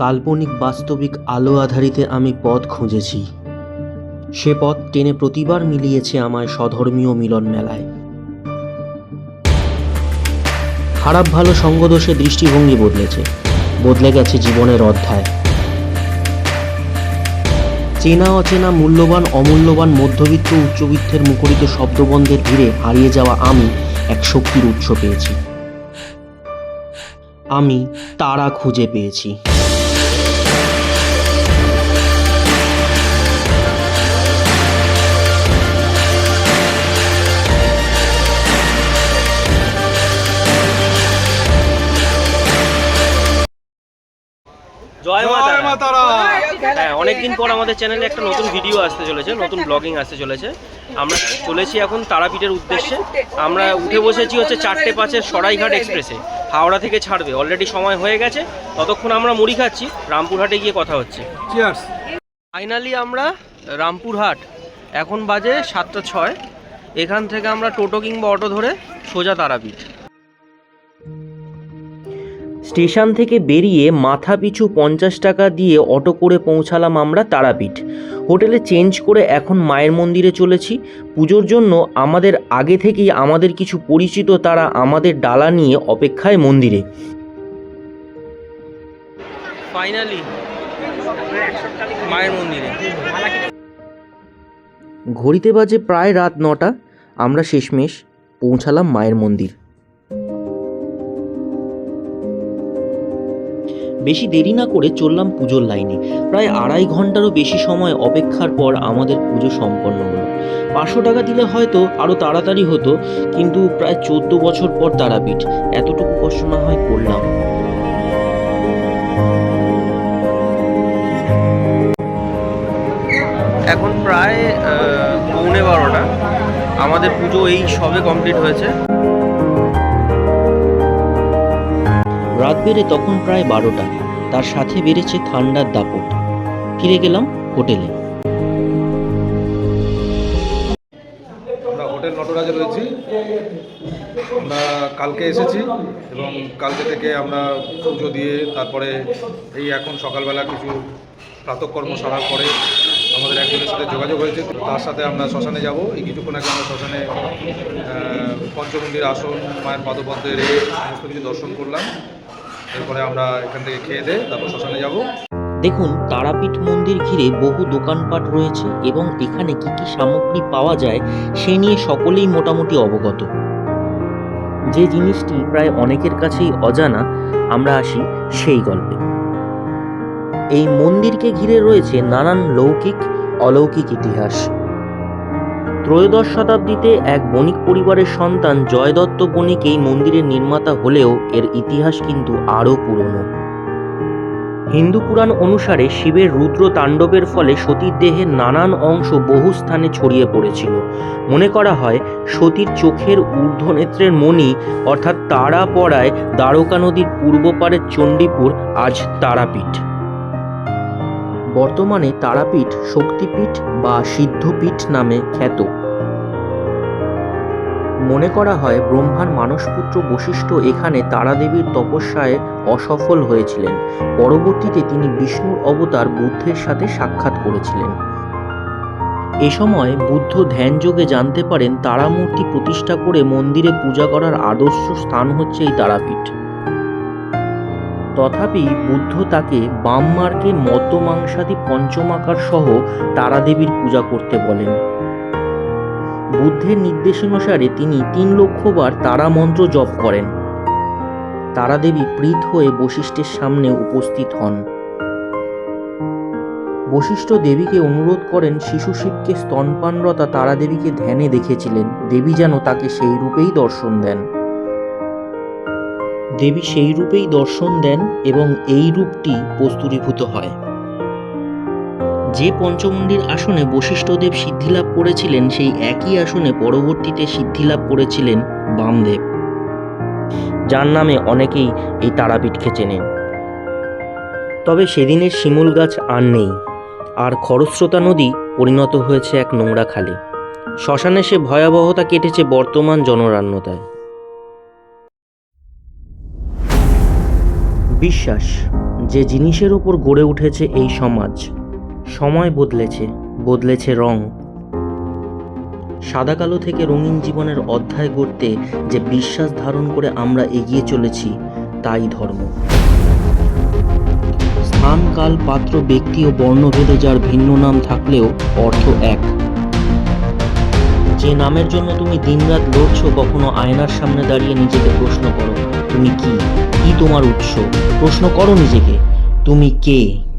কাল্পনিক বাস্তবিক আলো আধারিতে আমি পথ খুঁজেছি। সে পথ টেনে প্রতিবার মিলিয়েছে আমায় স্বধর্মীয় মিলন মেলায়। খারাপ ভালো সঙ্গদোষে দৃষ্টিভঙ্গি বদলেছে, বদলে গেছে জীবনের অধ্যায়। চেনা অচেনা মূল্যবান, অমূল্যবান মধ্যবিত্ত উচ্চবিত্তের মুখরিত শব্দবন্ধের ভিড়ে হারিয়ে যাওয়া আমি এক শক্তির উৎস পেয়েছি। আমি তারা খুঁজে পেয়েছি। জয় মা তারা। হ্যাঁ অনেকদিন পর আমাদের চ্যানেলে একটা নতুন ভিডিও আসতে চলেছে নতুন ব্লগিং আসতে চলেছে। আমরা চলেছি এখন তারাপীঠের উদ্দেশ্যে। আমরা উঠে বসেছি হচ্ছে চারটে পাঁচের সরাইঘাট এক্সপ্রেসে হাওড়া থেকে ছাড়বে অলরেডি সময় হয়ে গেছে। ততক্ষণ আমরা মুড়ি খাচ্ছি রামপুরহাটে গিয়ে কথা হচ্ছে। ফাইনালি আমরা রামপুরহাট এখন বাজে সাতটা ছয়। এখান থেকে আমরা টোটো কিংবা অটো ধরে সোজা তারাপীঠ। স্টেশন থেকে বেরিয়ে মাথা পিছু পঞ্চাশ টাকা দিয়ে অটো করে পৌঁছালাম আমরা তারাপীঠ। হোটেলে চেঞ্জ করে এখন মায়ের মন্দিরে চলেছি। পুজোর জন্য আমাদের আগে থেকেই আমাদের কিছু পরিচিত তারা আমাদের ডালা নিয়ে অপেক্ষায় মন্দিরে। ফাইনালি মায়ের মন্দিরে। ঘড়িতে বাজে প্রায় রাত নটা। আমরা শেষমেশ পৌঁছালাম মায়ের মন্দির। বেশি দেরি না করে চললাম পুজোর লাইনে। প্রায় আড়াই ঘন্টারও বেশি সময় অপেক্ষার পর আমাদের পুজো সম্পন্ন হলো। পাঁচশো টাকা দিলে হয়তো আরও তাড়াতাড়ি হতো, কিন্তু প্রায় চোদ্দ বছর পর তারাপীঠ। এতটুকু কষ্ট না হয় করলাম। এখন প্রায় পৌনে বারোটা। আমাদের পুজো এই সবে কমপ্লিট হয়েছে। রাত বেড়ে তখন প্রায় বারোটা। তার সাথে বেড়েছে ঠান্ডার দাপট। ফিরে গেলাম হোটেলে। আমরা হোটেল নটরাজে রয়েছি। আমরা কালকে এসেছি এবং কালকে থেকে আমরা পুজো দিয়ে তারপরে এই এখন সকালবেলা কিছু প্রাতকর্ম সারার পরে আমাদের একজনের সাথে যোগাযোগ হয়েছে। তার সাথে আমরা শ্মশানে যাব। এই কিছুক্ষণ আগে আমরা শ্মশানে পঞ্চমন্দির আসন, মায়ের পাদপদ্মে রেখে সমস্ত কিছু দর্শন করলাম। এরপরে আমরা এখান থেকে খেয়ে দিয়ে তারপর শ্মশানে যাব। দেখুন, তারাপীঠ মন্দির ঘিরে বহু দোকানপাট রয়েছে এবং এখানে কি কি সামগ্রী পাওয়া যায় সে নিয়ে সকলেই মোটামুটি অবগত। যে জিনিসটি প্রায় অনেকের কাছেই অজানা, আমরা আসি সেই গল্পে। এই মন্দিরকে ঘিরে রয়েছে নানান লৌকিক, অলৌকিক ইতিহাস। ত্রয়োদশ শতাব্দীতে এক বণিক পরিবারের সন্তান জয়দত্ত বণিক এই মন্দিরের নির্মাতা হলেও এর ইতিহাস কিন্তু আরও পুরনো। হিন্দু পুরাণ অনুসারে শিবের রুদ্র তাণ্ডবের ফলে সতীর দেহের নানান অংশ বহু স্থানে ছড়িয়ে পড়েছিল। মনে করা হয়, সতীর চোখের ঊর্ধ্বনেত্রের মণি, অর্থাৎ তারা পড়ায় দ্বারকা নদীর পূর্ব পারের চণ্ডীপুর, আজ তারাপীঠ। বর্তমানে তারাপীঠ শক্তিপীঠ বা সিদ্ধপীঠ নামে খ্যাত। মনে করা হয় ব্রহ্মার মানসপুত্র বশিষ্ঠ এখানে তারাদেবীর তপস্যায় অসফল হয়েছিলেন। পরবর্তীতে তিনি বিষ্ণুর অবতার বুদ্ধের সাথে সাক্ষাৎ করেছিলেন। এ সময় বুদ্ধ ধ্যানযোগে জানতে পারেন তারামূর্তি প্রতিষ্ঠা করে মন্দিরে পূজা করার আদর্শ স্থান হচ্ছে এই তারাপীঠ। তথাপি বুদ্ধ তাকে বাম মার্গে মদ্যমাংসাদি পঞ্চমাকার সহ তারাদেবীর পূজা করতে বলেন। বুদ্ধের নির্দেশানুসারে তিনি তিন লক্ষবার তারা মন্ত্র জপ করেন। তারাদেবী প্রীত হয়ে বশিষ্ঠের সামনে উপস্থিত হন। বশিষ্ঠ দেবীকে অনুরোধ করেন শিশু শিবকে স্তনপানরতা তারাদেবীকে ধ্যানে দেখেছিলেন। দেবী যেন তাকে সেই রূপেই দর্শন দেন। দেবী সেই রূপেই দর্শন দেন এবং এই রূপটি প্রস্তুরীভূত হয়। যে পঞ্চমুণ্ডির আসনে বশিষ্ঠদেব সিদ্ধিলাভ করেছিলেন, সেই একই আসনে পরবর্তীতে সিদ্ধিলাভ করেছিলেন বামদেব। যার নামে অনেকেই এই তারাপীঠকে চেনেন। তবে সেদিনের শিমুল গাছ আর নেই। আর খরস্রোতা নদী পরিণত হয়েছে এক নোংরা খালে। শ্মশানে সে ভয়াবহতা কেটেছে বর্তমান জনরান্নতায় বিশ্বাস, যে জিনিসের ওপর গড়ে উঠেছে এই সমাজ সময় বদলেছে বদলেছে রং। সাদা কালো থেকে রঙিন জীবনের অধ্যায় গড়তে যে বিশ্বাস ধারণ করে আমরা এগিয়ে চলেছি, তাই ধর্ম। স্থান, কাল, পাত্র, ব্যক্তি ও বর্ণভেদে যার ভিন্ন নাম থাকলেও অর্থ এক। যে নামের জন্য তুমি দিনরাত লড়ছো, কখনো আয়নার সামনে দাঁড়িয়ে নিজেকে প্রশ্ন করো, তুমি কি? কি তোমার উৎস? প্রশ্ন করো নিজেকে, তুমি কে?